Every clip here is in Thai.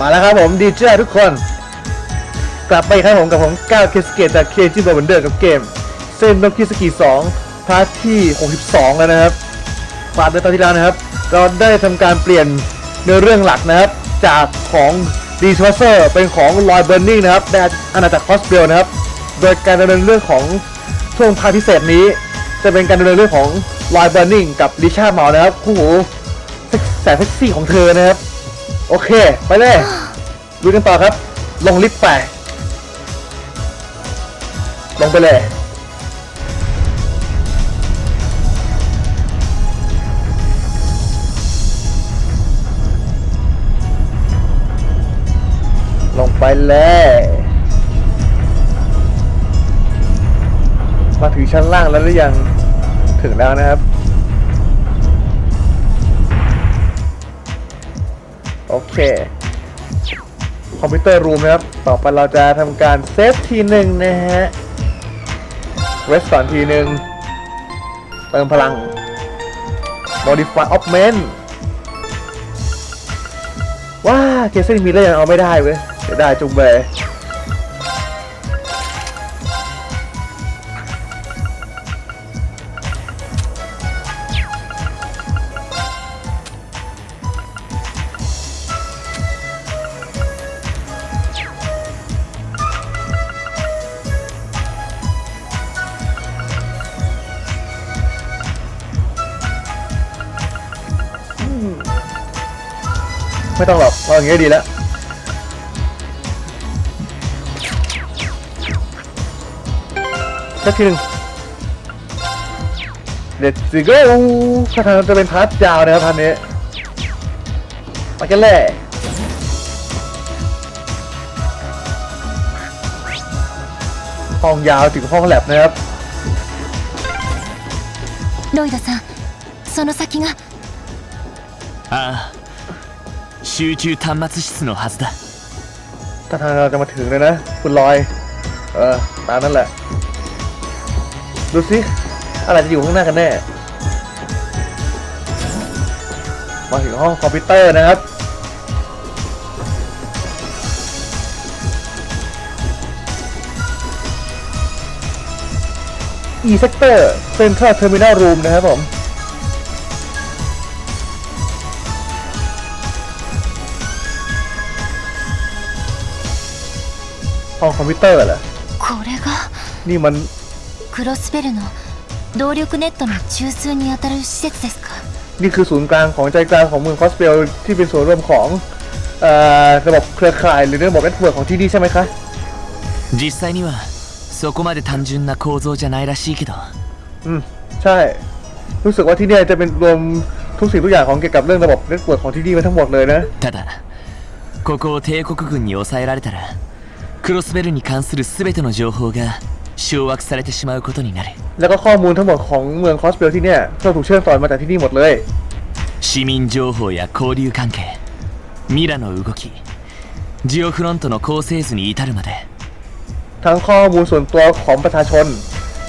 มาแล้วครับผมดีเจทุกคน กลับไปครับผมกับผมก้าวเคสเกตจากเคจิบอลเดอร์กับเกม เส้นนกคิสกี2พาร์ทที่ 62 แล้วนะครับฝากในตอนที่แล้วนะครับ เราได้ทำการเปลี่ยนเนื้อเรื่องหลักนะครับ จากของดีชวเซอร์เป็นของลอยเบ r ร์นิงนะครับในอาณาจักรคอสเบลนะครับ โดยการดำเนินเรื่องของช่วงพาร์ทพิเศษนี้ จะเป็นการดำเนินเรื่องของลอยเบ r ร์นิงกับลิชาเมานะครับคู่หูแสนเซ็กซี่ของเธอนะครับ โอเค ไปเลยลุยกันต่อครับ ลงลิฟต์ไป ลงไปเลยลงไปเลยมาถึงชั้นล่างแล้วหรือยัง ถึงแล้วนะครับ โอเค คอมพิวเตอร์รูมนะครับ ต่อไปเราจะทำการเซฟทีหนึ่งนะฮะ เรสก่อนทีหนึ่งเติมพลัง modify augment ว้าเคสซี่มีเล้วยังเอาไม่ได้เว้ยเดี๋ยวได้จุงเบย ไม่ต้องหรอกเอาอย่างงี้ดีแล้ว สักทีหนึ่งเด็ดสิก็ถ้าทางจะเป็นพาร์ทยาวนะครับพาร์ทนี้ไปกันเลยห้องยาวถึงห้องแลบนะครับ ロイドさんその先がああ 集中端末室のはずだ ถ้าทางเราจะมาถึงเลยนะ คุณลอย เออ ตามนั่นแหละ ดูสิ อะไรจะอยู่ข้างหน้ากันแน่ มาถึงห้องคอมพิวเตอร์นะครับ E sector Central Terminal Room นะครับผม ห้องคอมพิวเตอร์เหรอ これが นี่มัน クロスベルの動力ネットの中枢にあたる施設ですか นี่คือศูนย์กลางของใจกลางของเมืองคอสเปลที่เป็นส่วนรวมของเอ่อระบบเครือข่ายหรือระบบเน็ตเวิร์กของที่นี่ใช่ไหมคะ 実際にはそこまで単純な構造じゃないらしいけど อืม ใช่ รู้สึกว่าที่เนี่ยจะเป็นรวมทุกสิ่งทุกอย่างของเกี่ยวกับเรื่องระบบเน็ตเวิร์กของที่นี่มาทั้งหมดเลยนะ ただここを帝国軍に抑えられたら クロスベルに関する全ての情報が掌握されてしまうことになる แล้วก็ข้อมูลทั้งหมดของเมืองคอสเปลที่เนี่ยก็ถูกเชื่อมต่อมาจากที่นี่หมดเลย 市民情報や交流関係ミラの動きジオフロントの構成図に至るまで ทั้งข้อมูลส่วนตัวของประชาชน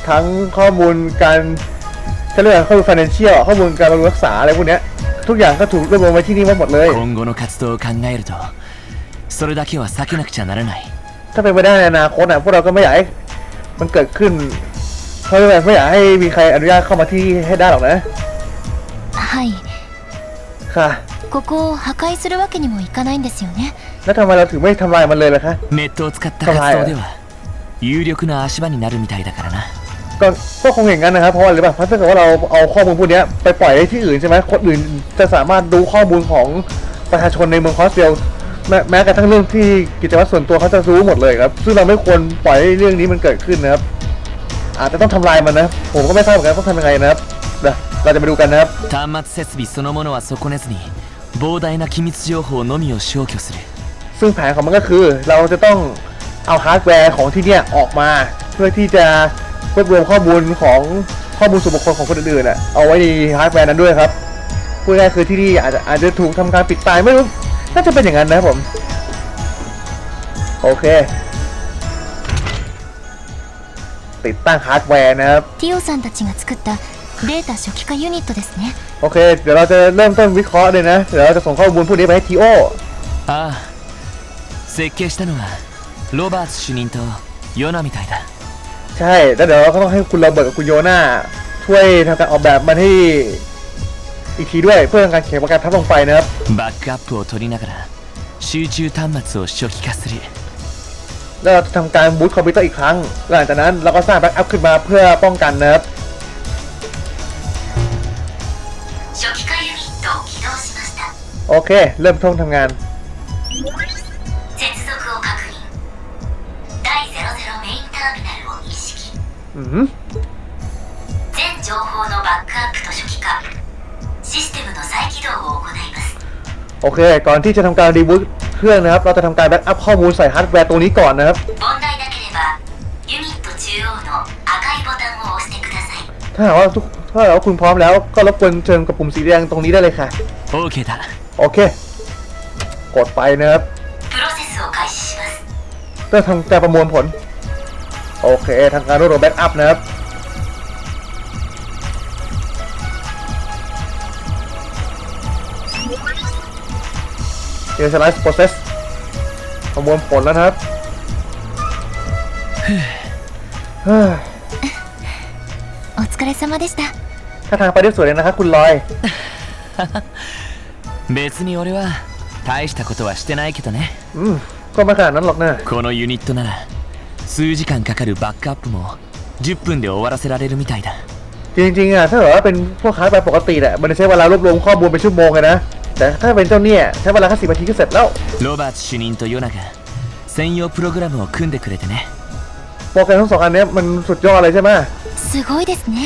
ทั้งข้อมูลการเขาเรียกว่าข้อมูล financial ข้อมูลการบำรุงรักษาอะไรพวกเนี้ยทุกอย่างก็ถูกรวบรวมไว้ที่นี่มาหมดเลย 今後の活動を考えるとそれだけは避けなくちゃならない ถ้าเป็นไปได้ในอนาคตอ่ะพวกเราก็ไม่อยากให้มันเกิดขึ้นเพราะว่าไม่อยากให้มีใครอนุญาตเข้ามาที่ให้ได้หรอกนะ はい ค่ะ ここを破壊するわけにもいかないんですよね แล้วทำไมเราถึงไม่ทำลายมันเลยล่ะคะ ネットを使った活動では有力な足場になるみたいだからな ก็ก็คงอย่างนั้นนะครับเพราะว่าอะไรป่ะเพราะถ้าเกิดว่าเราเอาข้อมูลพวกเนี้ยไปปล่อยไว้ที่อื่นใช่ไหมคนอื่นจะสามารถดูข้อมูลของประชาชนในเมืองคอสเซียล แม้แม้กระทั่งเรื่องที่กิจวัตรส่วนตัวเขาจะรู้หมดเลยครับ ซึ่งเราไม่ควรปล่อยให้เรื่องนี้มันเกิดขึ้นนะครับ อาจจะต้องทำลายมันนะ ผมก็ไม่ทราบเหมือนกันต้องทำยังไงนะครับเดี๋ยวเราจะไปดูกันนะครับ 端末設備そのものは損ねずに膨大な機密情報のみを消去する ซึ่งแผนของมันก็คือเราจะต้องเอาฮาร์ดแวร์ของที่เนี่ยออกมา เพื่อที่จะรวบรวมข้อมูลของข้อมูลส่วนบุคคลของคนอื่นๆน่ะเอาไว้ในฮาร์ดแวร์นั้นด้วยครับพูดง่ายๆคือที่นี่อาจจะอาจจะถูกทำการปิดตายไม่รู้ น่าจะเป็นอย่างนั้นนะครับผม โอเค ติดตั้งฮาร์ดแวร์นะครับ ティオさんたちが作ったデータ初期化ユニットですね โอเค เดี๋ยวเราจะเริ่มต้นวิเคราะห์เลยนะ เดี๋ยวเราจะส่งข้อมูลพวกนี้ไปให้ทีโอ ああ設計したのはロバーツ主任とヨナみたいだ ใช่แล้วเดี๋ยวเราก็ต้องให้คุณโรเบิร์ตกับคุณโยนาช่วยทำการออกแบบมันให้ อีกทีด้วยเพื่อทำการเขียนโปรแกรมทับลงไปนะครับ バックアップを取りながら集中端末を初期化する แล้วเราจะทำการบูตคอมพิวเตอร์อีกครั้ง หลังจากนั้นเราก็สร้างแบ็กอัพขึ้นมาเพื่อป้องกันนะครับ 初期化ユニットを起動しました โอเค เริ่มต้นทำงาน 接続を確認第00メインターミナルを意識 อือหือ 全情報のバックアップと初期化 โอเค ก่อนที่จะทำการรีบูตเครื่องนะครับ เราจะทำการแบ็กอัพข้อมูลใส่ฮาร์ดแวร์ตัวนี้ก่อนนะครับ ถ้าหากว่าทุกถ้าหากว่าคุณพร้อมแล้วก็รบกวนเชิญกับปุ่มสีแดงตรงนี้ได้เลยค่ะ โอเคท่ะโอเค กดไปนะครับเพื่อทำการประมวลผล โอเคทำการรวบรวมแบ็กอัพนะครับ Initialize process ประมวลผลแล้วนะครับเฮ้ย お疲れ様でした ถ้าทางไปได้สวยเลยนะครับคุณลอย 別に俺は大したことはしてないけどね อืม ก็ไม่ขนาดนั้นหรอกนะ このユニットなら数時間かかるバックアップも10分で終わらせられるみたいだ จริงๆอ่ะถ้าเกิดว่าเป็นพวกค้าไปปกติแหละมันจะใช้เวลารวบรวมข้อมูลเป็นชั่วโมงเลยนะ แต่ถ้าเป็นเจ้าเนี่ยใช้เวลาแค่สิบนาทีก็เสร็จแล้ว ロバーツ主任とヨナが専用プログラムを組んでくれてね โปรแกรมทั้งสองอันเนี้ยมันสุดยอดเลยใช่ไหม すごいですね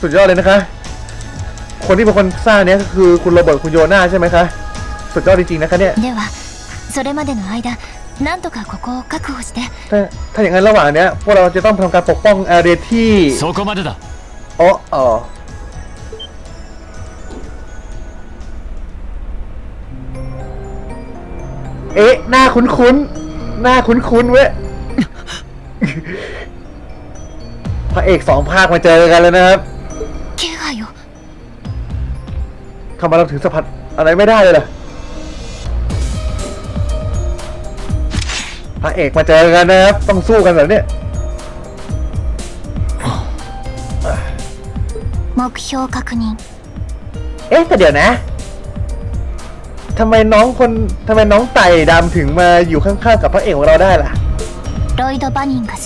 สุดยอดเลยนะคะ คนที่เป็นคนสร้างเนี้ยก็คือคุณโรเบิร์ตคุณโยนาใช่ไหมคะ สุดยอดจริงๆนะคะเนี่ย ではそれまでの間なんとかここを確保して ถ้าถ้าอย่างนั้นระหว่างเนี้ยพวกเราจะต้องทำการปกป้องแอเรียที่ そこまでだ อ๋ออ๋อ เอ๊ะ หน้าคุ้นๆ หน้าคุ้นๆเว้ย พระเอกสองภาคมาเจอกันแล้วนะครับ 気配を ทำไมเราถึงสัมผัสอะไรไม่ได้เลยล่ะ พระเอกมาเจอกันนะครับ ต้องสู้กันแบบเนี้ย 目標確認 เอ๊ะแต่เดี๋ยวนะ ทำไมน้องคนทำไมน้องไต่ดำถึงมาอยู่ข้างๆกับพระเอกของเราได้ล่ะ ロイド・バニンガス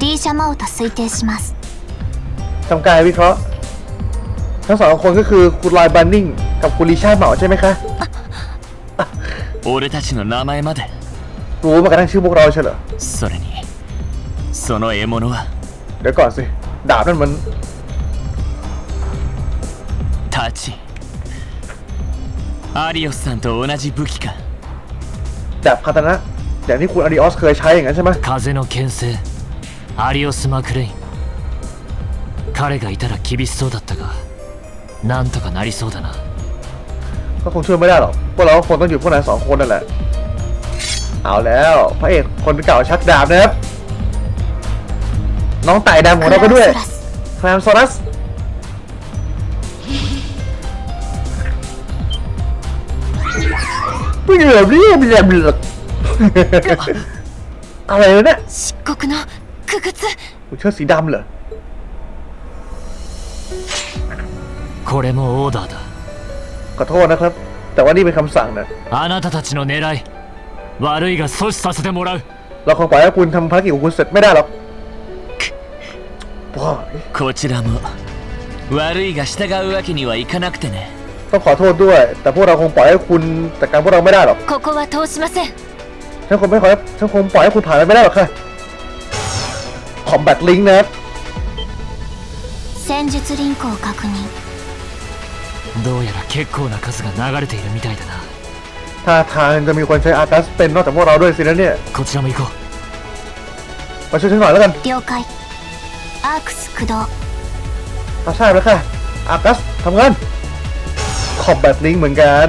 D シャマウタ推定します ทำการวิเคราะห์ ทั้งสองคนก็คือคุณลอยบันนิงกับคุณลิชาเหมาใช่ไหมคะ 俺たちの名前まで รู้มากระทั่งชื่อพวกเราใช่เหรอ それにその獲物は เดี๋ยวก่อนสิ ดาบนั่นมัน タチ アリオスさんと同じ武器か ดาบคาตานะอย่างที่คุณอาริออสเคยใช้อย่างนั้นใช่ไหม 風の牽制アリオス・マクレイン彼がいたら厳しそうだったがなんとかなりそうだな ก็คงช่วยไม่ได้หรอก พวกเราก็คงต้องอยู่พวกนายสองคนนั่นแหละ เอาแล้ว พระเอกคนเก่าชักดาบนะครับ น้องไต่ดำของเราก็ด้วย ラス แฟมซอรัส เหลือเรียบเรียบเรียบอะไรวะเนี่ย 漆黒の傀儡 กูเชิดสีดำเหรอ これもオーダーだ ขอโทษนะครับ แต่ว่านี่เป็นคำสั่งนะ あなたたちの狙い悪いが阻止させてもらう เราคงปล่อยให้คุณทำภารกิจของคุณเสร็จไม่ได้หรอกว้า こちらも悪いが従うわけにはいかなくてね ต้องขอโทษด้วย แต่พวกเราคงปล่อยให้คุณจัดการพวกเราไม่ได้หรอก ここは通しません ฉันคงไม่ขอฉันคงปล่อยให้คุณผ่านไปไม่ได้หรอกค่ะคอมแบทลิงนะครับ 戦術リンクを確認どうやら結構な数が流れているみたいだな ถ้าทางจะมีคนใช้อากัสเป็นนอกจากพวกเราด้วยสินะเนี่ย こちらも行こう มาช่วยฉันหน่อยแล้วกัน 了解アークス駆動 รับทราบแล้วค่ะ อากัสทำงาน ค อมแบทลิงเหมือนกัน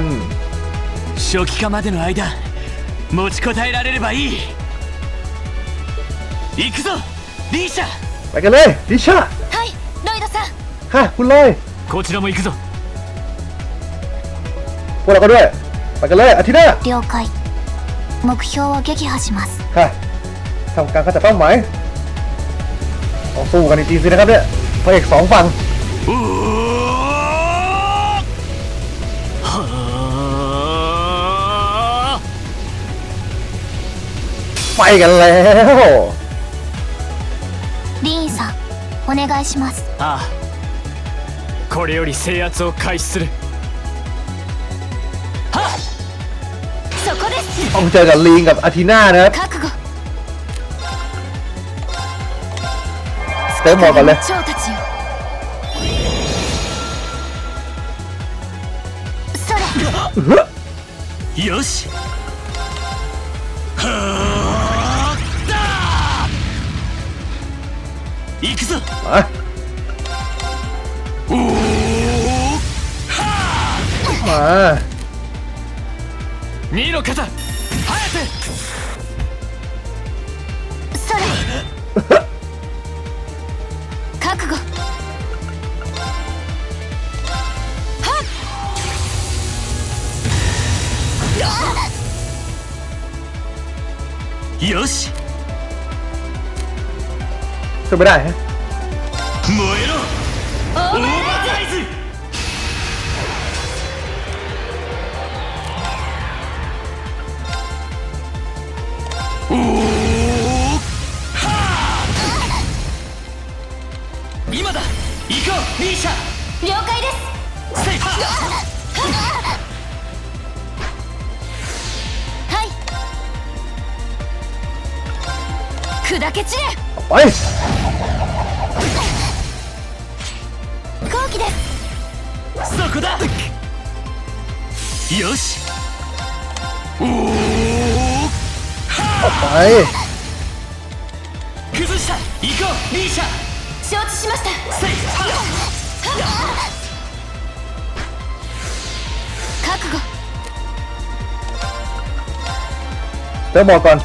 初期化までの間持ちこたえられればいい行くぞリーシャ ไปกันเลยดิชา はいロイドさん ค่ะ คุณลอย こちらも行くぞพวกเราก็ด้วย ไปกันเลยอาทิตย์หน้า 了解目標を撃破します ค่ะทำการขจัดเป้าหมายต้องสู้กันจริงๆสินะครับเนี่ยพระเอกสองฝั่ง は ไปกันแล้ว リーンさんお願いしますあああこれより制圧を開始するそこです ต้องเจอกับลีนกับอาทิน่านะครับ 覚悟 เติมหมดก่อนเลย 蝶たちよそれよし それ覚悟。よし！燃えろ後期ですそこだよしおおไป 崩した行こうリーシャ承知しましたセイハ覚悟 เติมหมดก่อน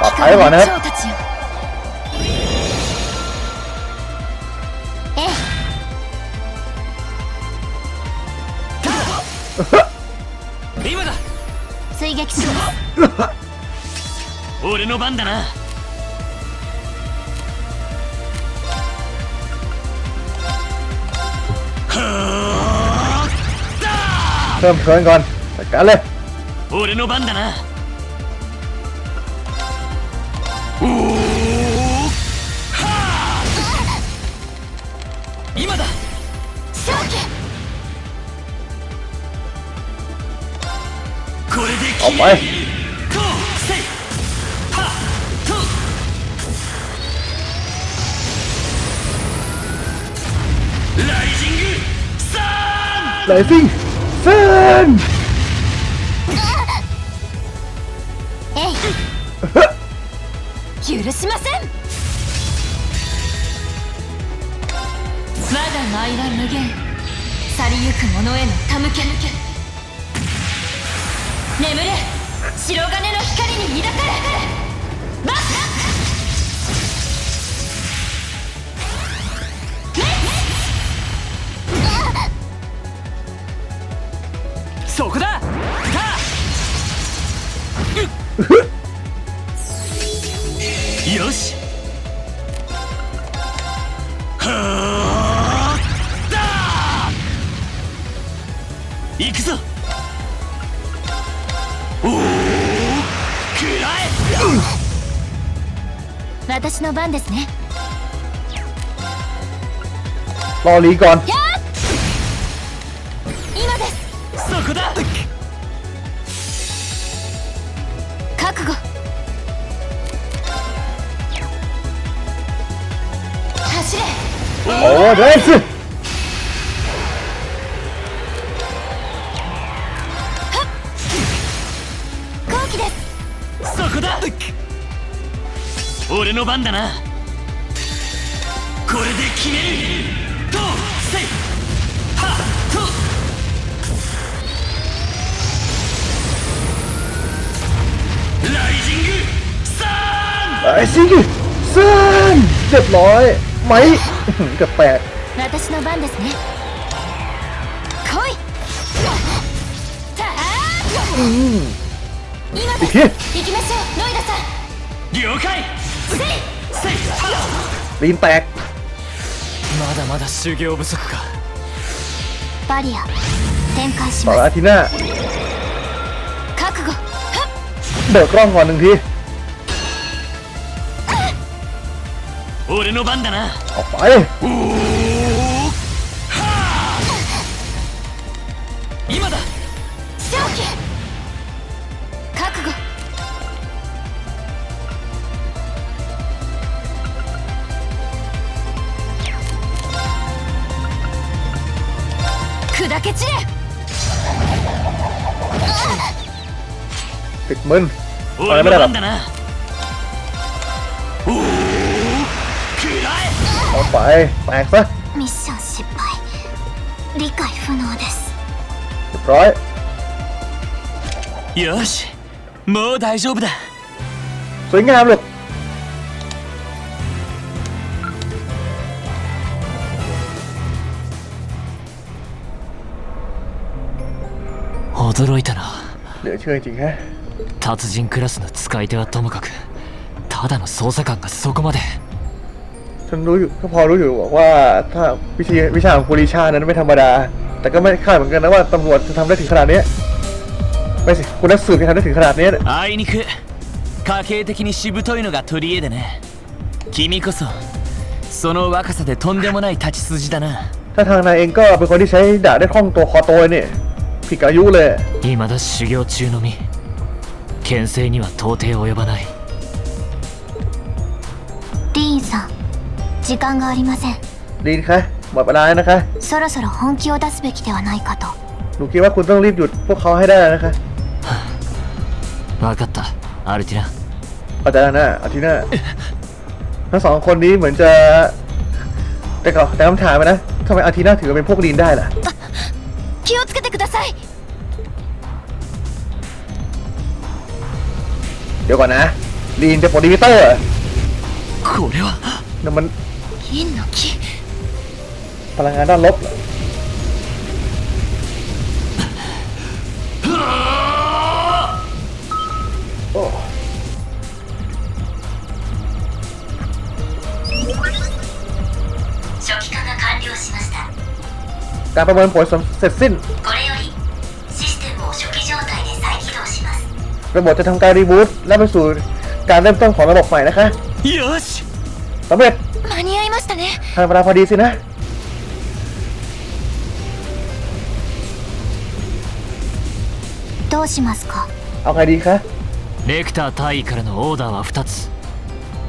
ปลอดภัยก่อนนะครับ 今だ追撃します俺の番だな เพิ่มเทิร์นก่อนจัดการเลย 俺の番だな อา 決 ไป めるこうせいはとライジングサーン ไหลซิ่งเส้น えい許しません我が舞は無限去りゆく者への手向け眠 白金の光に抱かれバッそこだ。行くぞ。私の番ですね รอลีก่อน 今ですそこだ覚悟走れ โอ้ได้สิ 番だなこれで決めるとせいはっとライジングサーン ไอ้ซิ่งเส้นเรียบร้อยไหมอื้อหือเกับแปด 私の番ですね来いたあ อีกที 行きましょうロイドさん了解 せいはっ ลีนแตก まだまだ修行不足かバリア展開し ต่อ ま อา す ทิน่า 覚悟 เบิกกล้องก่อนหนึ่งที 俺の番だな ออกไป 今 砕け散れ ติดมึน 俺の番だなおお食らえ เอาไปแตกซะ ミッション失敗理解不能です เรียบร้อย よしもう大丈夫だ สวยงามเลย ชื่อจริงแฮะ 達人クラスの使い手はともかくただの捜査官がそこまで ฉันรู้อยู่ก็พอรู้อยู่ว่าถ้าวิชาวิชาของคูริชานั้นไม่ธรรมดา แต่ก็ไม่คาดเหมือนกันนะว่าตำรวจจะทำได้ถึงขนาดนี้ไม่สิคุณนักสืบจะทำได้ถึงขนาดนี้เนี่ย あいにく家系的にしぶといのが取り柄でね君こそその若さでとんでもない立ち筋だな ถ้าทางนายเองก็เป็นคนที่ใช้ดาบได้คล่องตัวคอโตยเนี่ย ผิดกับอายุเลย 未だ修行中の身牽制には到底及ばないリーンさん時間がありません ดีนคะหมดเวลาแล้วนะคะ そろそろ本気を出すべきではないかと หนูคิดว่าคุณต้องรีบหยุดพวกเขาให้ได้แล้วนะคะ 分かったアルティナ เข้าใจแล้วนะอาทิตย์หน้าทั้งสองคนนี้เหมือนจะ แต่ก็แต่คำถามนะทำไมอาทิตย์หน้าถือเป็นพวกดีนได้ล่ะ 気をつけてください เดี๋ยวก่อนนะดีนจะโปรดิวเตอร์เหรอ これはนั่นมัน 銀の木 พลังงานด้านลบเหรอโอ้ 初期化が完了しました การประเมินผลเสร็จสิ้น これ ระบบจะทำการรีบูตและไปสู่การเริ่มต้นของระบบใหม่นะคะ よし สำเร็จ 間に合いましたね ทันเวลาพอดีสินะ どうしますか เอาไงดีคะ レクター大尉からのオーダーは2つ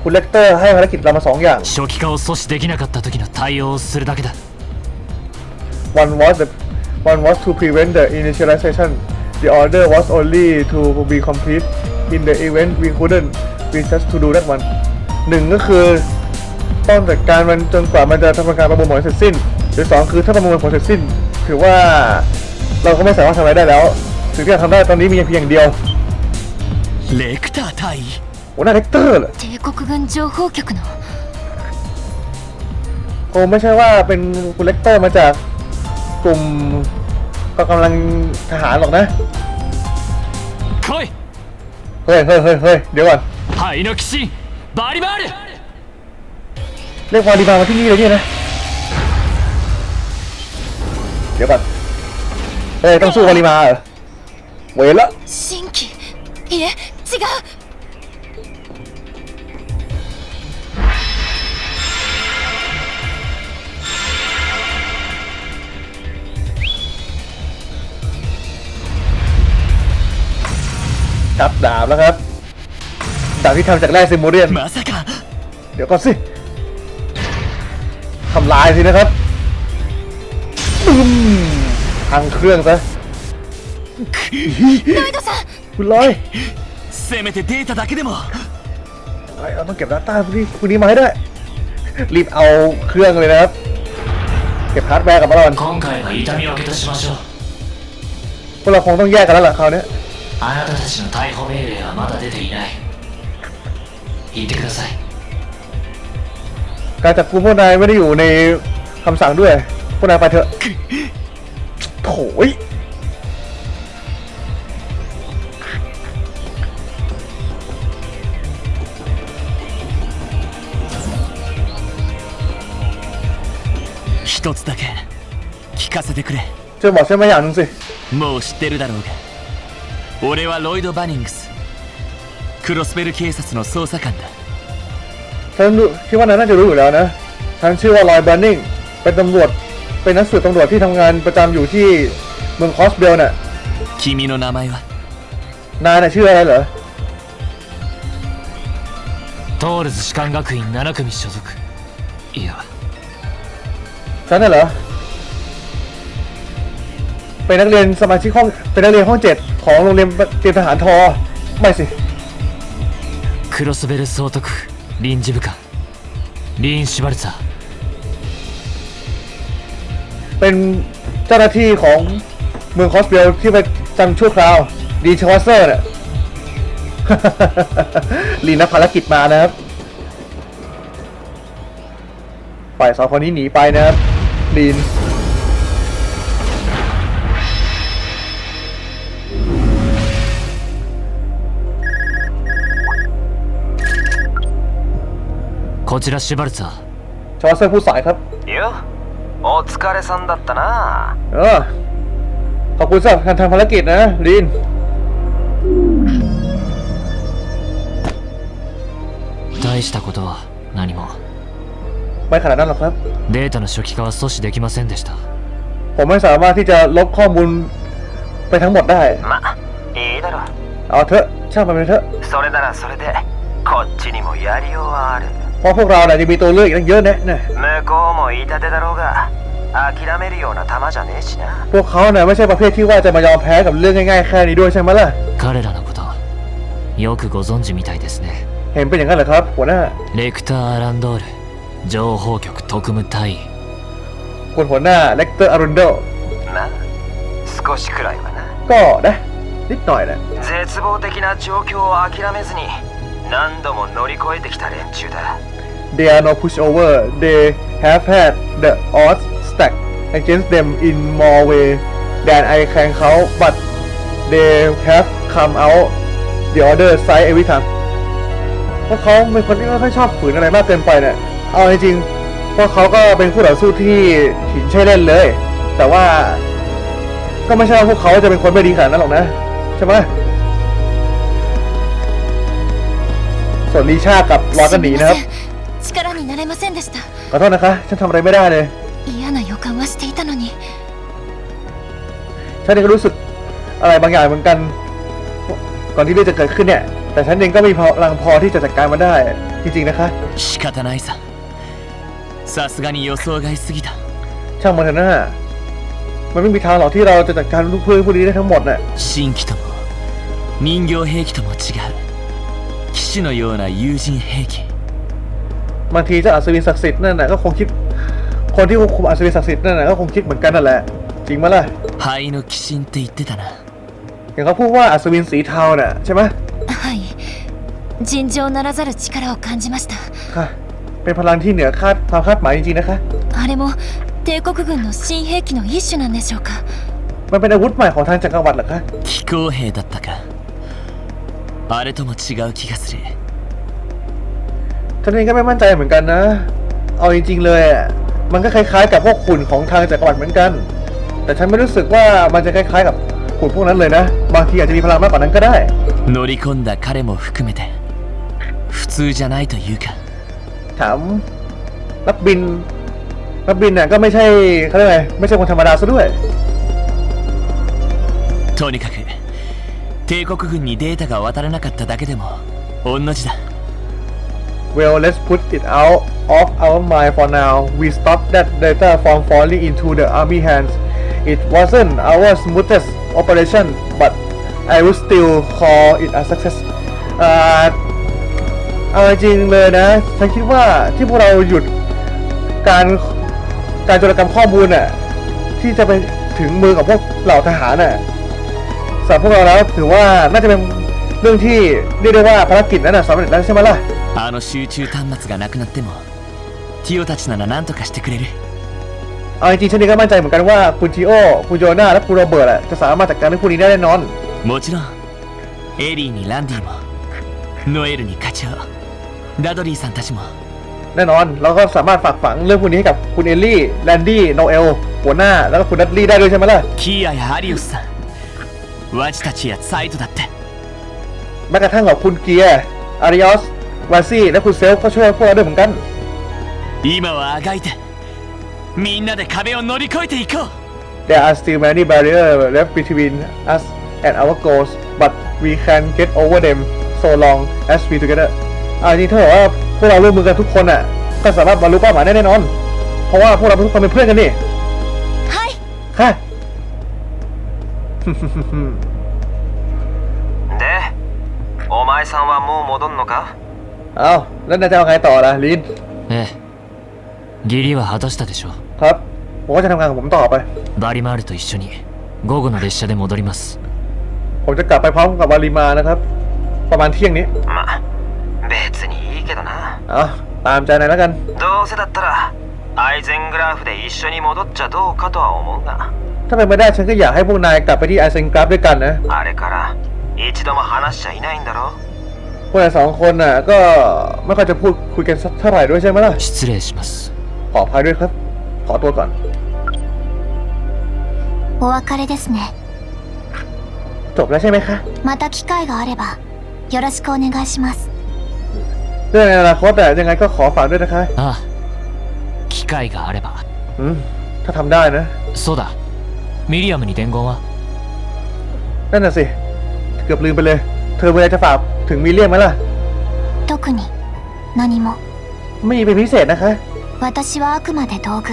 คุณเลกเตอร์ให้ภารกิจเรามาสองอย่าง 初期化を阻止できなかった時の対応をするだけだ one was the one was to prevent the initialization the order was only to be complete in the event we couldn't we just to do that one หนึ่งก็คือต้องจัดการมันจนกว่ามันจะทำการประมวลผลเสร็จสิ้นหรือสองคือถ้าประมวลผลเสร็จสิ้น ถือว่าเราก็ไม่สามารถทำอะไรได้แล้วสิ่งที่เราทำได้ตอนนี้มีเพียงอย่างเดียว レクター対 หัวหน้าเลกเตอร์เหรอ 帝国軍情報局の คงไม่ใช่ว่าเป็นคุณเลกเตอร์มาจากกลุ่ม กองกำลังทหารหรอกนะ 来い เฮ้ยเฮ้ยเฮ้ยเฮ้ยเดี๋ยวก่อน 灰の騎士バリバール เรียกวารีบามาที่นี่เลยเนี่ยนะ เดี๋ยวก่อนเฮ้ยต้องสู้วารีมาเหรอเวรละ 新規いえ違う จับดาบแล้วครับ ดาบที่ทำจากแร่ซิมูเรียน まさか เดี๋ยวก่อนสิ ทำลายสินะครับบึ้มพังเครื่องซะ ロイドさん คุณร้อย せめてデータだけでも เฮ้ยเราต้องเก็บดาต้าพวกนี้พวกนี้มาให้ได้ รีบเอาเครื่องเลยนะครับ เก็บฮาร์ดแวร์กลับมาก่อน 今回は痛み分けとしましょう พวกเราคงต้องแยกกันแล้วล่ะคราวเนี้ย あなたたちの逮捕命令はまだ出ていない。言ってください。การจับกุมพวกนายไม่ได้อยู่ในคำสั่งด้วยพวกนายไปเถอะโถย一つだけ聞かせてくれ。ちょっと待って。もう知ってるだろうが。俺はロイド・バニングスクロスベル警察の捜査官だ ฉันรู้คิดว่านายน่าจะรู้อยู่แล้วนะ ฉันชื่อว่าลอยบันนิงเป็นตำรวจ เป็นนักสืบตำรวจที่ทำงานประจำอยู่ที่เมืองคอสเบลน่ะ 君の名前は นายน่ะชื่ออะไรเหรอ トールズ士官学院7組所属いや ฉันน่ะเหรอ เป็นนักเรียนสมาชิกห้อง เป็นนักเรียนห้องเจ็ดของโรงเรียนเตรียมทหารทอ ไม่สิ クロスベル総督府臨時部官リーン・シュバルツァー เป็นเจ้าหน้าที่ของเมืองคอสเบลที่ไปจำชั่วคราว ดีชวาเซอร์เนี่ย ลีนรับภารกิจมานะครับฝ่ายสองคนนี้หนีไปนะครับ ลีน こちらシュバルツァー ชวาเซอร์ผู้สายครับ よお疲れさんだったな เออ ขอบคุณสำหรับการทำภารกิจนะ ลีน 大したことは何も ไม่ขนาดนั้นหรอกครับ データの初期化は阻止できませんでした ผมไม่สามารถที่จะลบข้อมูลไปทั้งหมดได้ まいいだろ เอาเถอะ ช่างมันไปเถอะ それならそれでこっちにもやりようはある เพราะพวกเราเนี่ยจะมีตัวเลือกอีกตั้งเยอะแนะนะ 向こうも言いたてだろうが諦めるような球じゃねえしな พวกเขาเนี่ยไม่ใช่ประเภทที่ว่าจะมายอมแพ้กับเรื่องง่ายๆแค่นี้ด้วยใช่ไหมล่ะ 彼らのことよくご存知みたいですね เห็นเป็นอย่างนั้นเหรอครับ หัวหน้า レクター・アランドール情報局特務隊員 คุณหัวหน้าเลกเตอร์อารุนโด まあ少しくらいはな ก็นะ นิดหน่อยนะ 絶望的な状況を諦めずに 何度も乗り越えてきた連中だ They are no pushover they have had the odds stacked against them in more way than I can count but they have come out the other side every time พวกเขาเป็นคนที่ไม่ค่อยชอบฝืนอะไรมากเกินไปเนี่ย เอาจริงๆพวกเขาก็เป็นคู่ต่อสู้ที่หินใช่เล่นเลย แต่ว่า ก็ไม่ใช่ว่าพวกเขาจะเป็นคนไม่ดีขนาดนั้นหรอกนะ ใช่ไหม วนลีชากับลอสก็หนีนะครับ 力になれませんでした ขอโทษนะคะ ฉันทำอะไรไม่ได้เลย 嫌な予感はしていたのに ฉันเองก็รู้สึกอะไรบางอย่างเหมือนกัน ก่อนที่เรื่องจะเกิดขึ้นเนี่ย แต่ฉันเองก็มีพลังพอที่จะจัดการมันได้ จริงๆนะคะ 仕方ないささすがに予想外すぎた ช่างมันเถอะนะมันไม่มีทางหรอกที่เราจะจัดการทุกเพื่อนพวกนี้ได้ทั้งหมดน่ะ 新規とも人形兵器とも違う騎 士のような友人兵器 บางทีเจ้าอัศวินศักดิ์สิทธิ์นั่นน่ะก็คงคิด คนที่ควบคุมอัศวินศักดิ์สิทธิ์นั่นน่ะก็คงคิดเหมือนกันนั่นแหละ จริงไหมล่ะ 灰の鬼神って言ってたな อย่างเขาพูดว่าอัศวินสีเทาน่ะใช่ไหม はい尋常ならざる力を感じました ค่ะ เป็นพลังที่เหนือคาดความคาดหมายจริงๆนะคะ あれも帝国軍の新兵器の一種なんでしょうか มันเป็นอาวุธใหม่ของทางจักรวรรดิเหรอคะ 気候兵だったか あれとも違う気がする ฉันเองก็ไม่มั่นใจเหมือนกันนะ เอาจริงๆเลยอ่ะ มันก็คล้ายๆกับพวกขุนของทางจักรวรรดิเหมือนกัน แต่ฉันไม่รู้สึกว่ามันจะคล้ายๆกับขุนพวกนั้นเลยนะ บางทีอาจจะมีพลังมากกว่านั้นก็ได้ 乗り込んだ彼も含めて普通じゃないというか ถามนักบิน นักบินน่ะก็ไม่ใช่เขาเรียกไงไม่ใช่คนธรรมดาซะด้วย とにかく 帝国軍にデータが渡らなかっただけでも御の字だ Well let's put it out of our mind for now we stopped that data from falling into the army hands it wasn't our smoothest operation but I would still call it a success อ่าเอาจริงๆเลยนะ ฉันคิดว่าที่พวกเราหยุดการการโจรกรรมข้อมูลน่ะที่จะไปถึงมือกับพวกเหล่าทหารน่ะ สำหรับพวกเราแล้วถือว่าน่าจะเป็นเรื่องที่เรียกได้ว่าภารกิจนั้นน่ะสำเร็จแล้วใช่ไหมล่ะ あの集中端末がなくなってもティオたちなら何とかしてくれる เอาจริงๆฉันเองก็มั่นใจเหมือนกันว่าคุณทีโอคุณโยนาและคุณโรเบิร์ตอะจะสามารถจัดการเรื่องพวกนี้ได้แน่นอน もちろんエリーにランディもノエルに課長ダドリーさんたちも แน่นอน เราก็สามารถฝากฝังเรื่องพวกนี้ให้กับคุณเอลลี่ แลนดี้ โนเอล หัวหน้า แล้วก็คุณดัตลี่ได้ด้วยใช่ไหมล่ะ キーヤやアリウスさん ワチたちやサイトだって แม้กระทั่งกับคุณเกียร์ อาริออส วาซี่ และคุณเซลฟ์ก็ช่วยพวกเราด้วยเหมือนกัน 今はあがいてみんなで壁を乗り越えていこう There are still many barriers left between us and our goals but we can get over them so long as we together อ่าจริงๆถ้าบอกว่าพวกเราร่วมมือกันทุกคนอ่ะ ก็สามารถบรรลุเป้าหมายได้แน่นอน เพราะว่าพวกเราทุกคนเป็นเพื่อนกันนี่ はい ค่ะ でお前さんはもう戻んのか เอ้าแล้วนายจะเอาไงต่อล่ะลิน ええ義理は果たしたでしょ ครับ ผมก็จะทำงานของผมต่อไป バリマールと一緒に午後の列車で戻ります ผมจะกลับไปพร้อมกับวาริมานะครับ ประมาณเที่ยงนี้ ま別にいいけどな เอ้าตามใจนายแล้วกัน どうせだったらアイゼングラーフで一緒に戻っちゃどうかとは思うが ถ้าเป็นไม่ได้ฉันก็อยากให้พวกนายกลับไปที่ไอเซนกราฟด้วยกันนะ あれから一度も話しちゃいないんだろ พวกนายสองคนน่ะ ก็ไม่ค่อยจะพูดคุยกันสักเท่าไหร่ด้วยใช่ไหมล่ะ 失礼します ขออภัยด้วยครับ ขอตัวก่อน お別れですね จบแล้วใช่ไหมคะ また機会があればよろしくお願いします เรื่องในอนาคตแต่ยังไงก็ขอฝากด้วยนะคะ ああ機会があれば อืม ถ้าทำได้นะ そうだ ミリアムに伝言は นั่นน่ะสิ เกือบลืมไปเลย เธอเวลาจะฝากถึงมิเลียมไหมล่ะ 特に何も ไม่มีเป็นพิเศษนะคะ 私はあくまで道具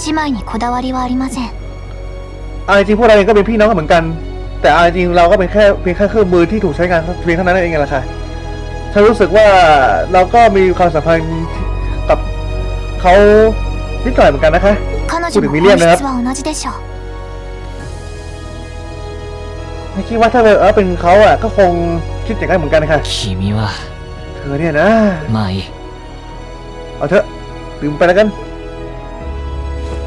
姉妹にこだわりはありません เอาจริงๆพวกเราเองก็เป็นพี่น้องกันเหมือนกัน แต่เอาจริงๆเราก็เป็นแค่เพียงแค่เครื่องมือที่ถูกใช้งานเพียงเท่านั้นเองแหละค่ะฉันรู้สึกว่าเราก็มีความสัมพันธ์กับเขานิดหน่อยเหมือนกันนะคะ 彼女の本質はนะครับไม่คิดว่าถ้าเออเป็นเขาอะก็คงคิดอย่างนั้นเหมือนกันค่ะ君はเธอเนี่ยนะไม่เอาเถอะลืมไปแล้วกัน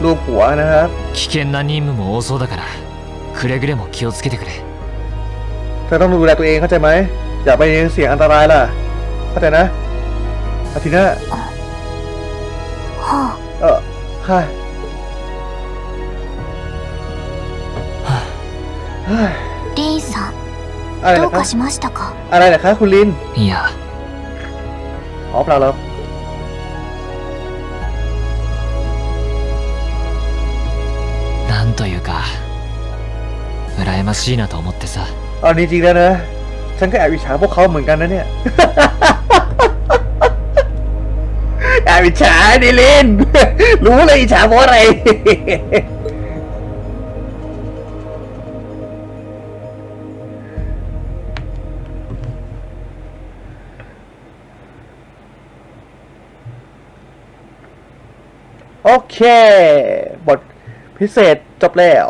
รูปหัวนะครับ危険な任務も多そうだからくれぐれも気をつけてくれเธอต้องดูแลตัวเองเข้าใจไหมอย่าไปเสี่ยงอันตรายล่ะเข้าใจนะอาทิตย์หน้าเออค่ะ リンさん อะไร ど นะ う ครั か บ しましたか อะไรนะคะคุณลิน いや อ๋อเปล่าแล้ว なんというか羨ましいなと思ってさ เอาจริงๆแล้วนะ ฉันก็แอบอิจฉาพวกเขาเหมือนกันนะเนี่ย แอบอิจฉาดิลิน รู้เลยอิจฉาเพราะอะไร เค บทพิเศษจบแล้ว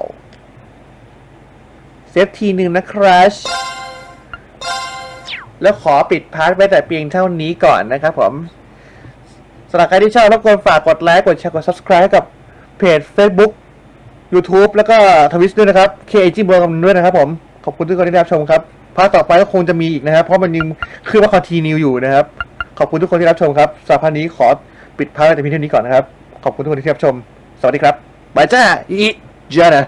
เซฟทีหนึ่งนะครับแล้วขอปิดพาร์ทไว้แต่เพียงเท่านี้ก่อนนะครับผมสำหรับใครที่ชอบรบกวนฝากกดไลค์กดแชร์กด subscribe กับเพจ Facebook YouTube แล้วก็ทวิสด้วยนะครับ KAG บวกกันด้วยนะครับผม ขอบคุณทุกคนที่รับชมครับ พาร์ทต่อไปก็คงจะมีอีกนะครับ เพราะมันยังคือว่าคอนทีนิวอยู่นะครับ ขอบคุณทุกคนที่รับชมครับสำหรับพาร์ทนี้ขอปิดพาร์ทไว้แต่เพียงเท่านี้ก่อนนะครับ ขอบคุณทุกคนที่รับชม สวัสดีครับบายจ้าอีจ้านะ